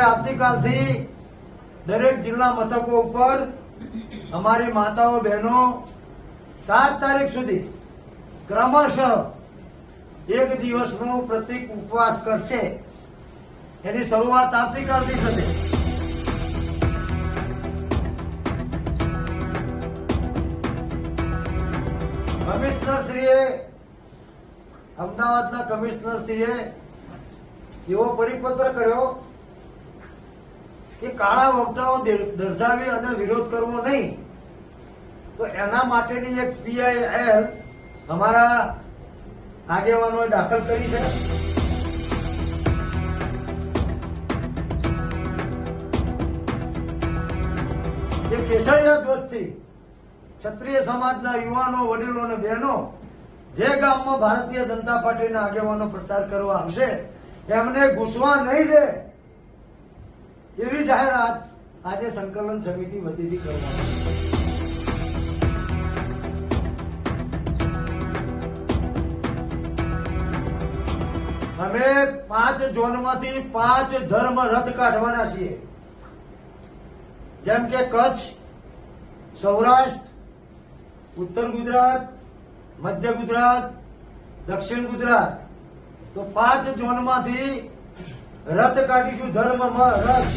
આવતીકાલથી દરેક જિલ્લા મથકો ઉપર અમારી માતાઓ બહેનો સાત તારીખ સુધી ક્રમશઃ એક દિવસનો પ્રતિક ઉપવાસ કરશે. એની શરૂઆત આવતીકાલથી થશે. કમિશનરશ્રીએ, અમદાવાદના કમિશનરશ્રીએ એવો પરિપત્ર કર્યો કે કાળા વક્તાઓ દર- દર્શાવી અને વિરોધ કરવો નહીં. તો એના માટેની એક પીઆઈએલ અમારા આગેવાનોએ દાખલ કરી છે. એ કેસરિયા ધ્વજથી ક્ષત્રિય સમાજના યુવાનો, વડીલો અને બહેનો જે ગામમાં ભારતીય જનતા પાર્ટીના આગેવાનો પ્રચાર કરવા આવશે, એમને ઘૂસવા નહીં દે. એવી જાહેરાત આજે સંકલન સમિતિ વતીથી કરવામાં આવી. અમે પાંચ ઝોનમાંથી પાંચ ધર્મ રથ કાઢવાના છીએ જેમ કે કચ્છ, સૌરાષ્ટ્ર, ઉત્તર ગુજરાત, મધ્ય ગુજરાત, દક્ષિણ ગુજરાત તો પાંચ ઝોનમાંથી રથ કાઢીશું ધર્મમાં રથ.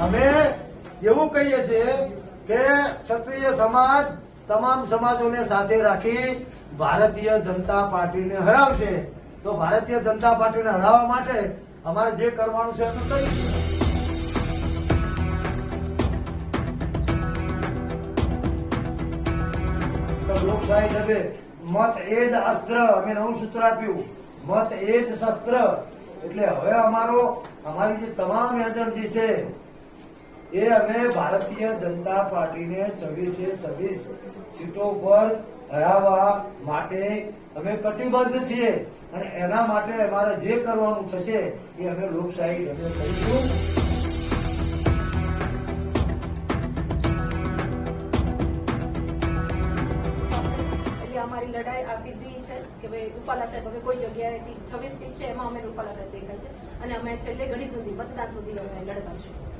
અમે એવું કહીએ છીએ કે ક્ષત્રિય સમાજ તમામ સમાજોને સાથે રાખી ભારતીય જનતા પાર્ટીને હરાવશે. તો ભારતીય જનતા પાર્ટીને હરાવવા માટે અમારે જે કરવાનું છે એનું કરીશું. લોકશાહી ઢબે મત એ જ અસ્ત્ર, અમે નવું સૂત્ર આપ્યું. મત એ જ શસ્ત્ર. એટલે હવે અમારો, અમારી જે તમામ એજન્સી છે, એ અમે ભારતીય જનતા પાર્ટીને છવ્વીસે છવ્વીસ સીટો પર હરાવવા માટે અમે કટિબદ્ધ છીએ. અને એના માટે અમારે જે કરવાનું થશે, એ અમે લોકશાહી ઢબે કરીશું. અમારી લડાઈ આ સીધી છે કે ભાઈ રૂપાલા સાહેબ હવે કોઈ જગ્યાએથી છવ્વીસ સીટ છે એમાં અમે રૂપાલા સાહેબ દેખાય છે અને અમે છેલ્લે ઘડી સુધી મતદાન સુધી અમે લડતા છું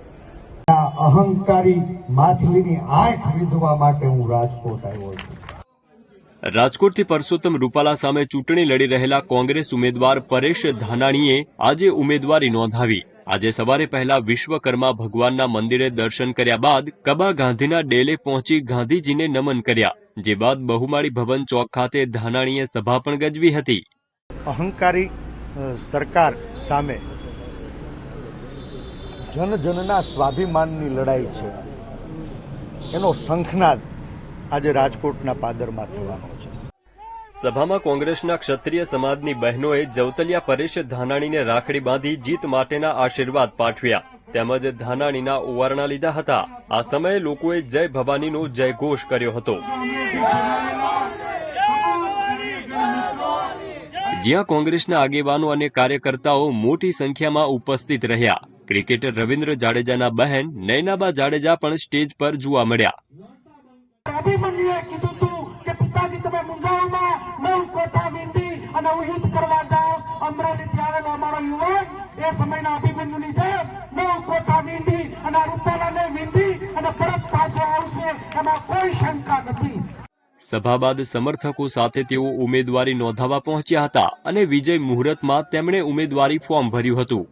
અહંકારી માછલીની આંખ વિધવા માટે હું રાજકોટ આવ્યો છું. રાજકોટથી પરસોત્તમ રૂપાલા સામે ચૂંટણી લડી રહેલા કોંગ્રેસ ઉમેદવાર પરેશ ધાનાણીએ આજે ઉમેદવારી નોંધાવી. આજે સવારે પહેલા વિશ્વકર્મા ભગવાનના મંદિરે દર્શન કર્યા બાદ કબા ગાંધીના ડેલે પહોંચી ગાંધીજીને નમન કર્યા, જે બાદ બહુમાળી ભવન ચોક ખાતે ધાનાણીએ સભા પણ ગજવી હતી. અહંકારી સરકાર સામે જનજનના સ્વાભિમાનની લડાઈ છે. એનો શંખનાદ આજે રાજકોટના પાદરમાં થવાનો સભામાં કોંગ્રેસના ક્ષત્રિય સમાજની બહેનોએ જવતલિયા પરેશ ધાનાણીને રાખડી બાંધી જીત માટેના આશીર્વાદ પાઠવ્યા. તેમજ ધાનાણીના ઓવારણા લીધા હતા. આ સમયે લોકોએ જય ભવાનીનો જયઘોષ કર્યો હતો. જ્યાં કોંગ્રેસના આગેવાનો અને કાર્યકર્તાઓ મોટી સંખ્યામાં ઉપસ્થિત રહ્યા, ક્રિકેટર રવિન્દ્ર જાડેજાના બહેન નૈનાબા જાડેજા પણ સ્ટેજ પર જોવા મળ્યા. તમે મુંજાઓમાં મૂળ કોટા વિંધી અને ઉહિત કરવા જાઓ અમરેલીથી આવેલો અમારો યુવાન, એ સમયના અભિમન્યુની જેમ નવ કોટા વિંધી અને રૂપાલાને વિંધી અને પરત પાછો આવશે, એમાં કોઈ શંકા નથી. સભા બાદ સમર્થકો સાથે તેઓ ઉમેદવારી નોંધાવવા પહોંચ્યા હતા અને વિજય મુહૂર્તમાં તેમણે ઉમેદવારી ફોર્મ ભર્યું હતું.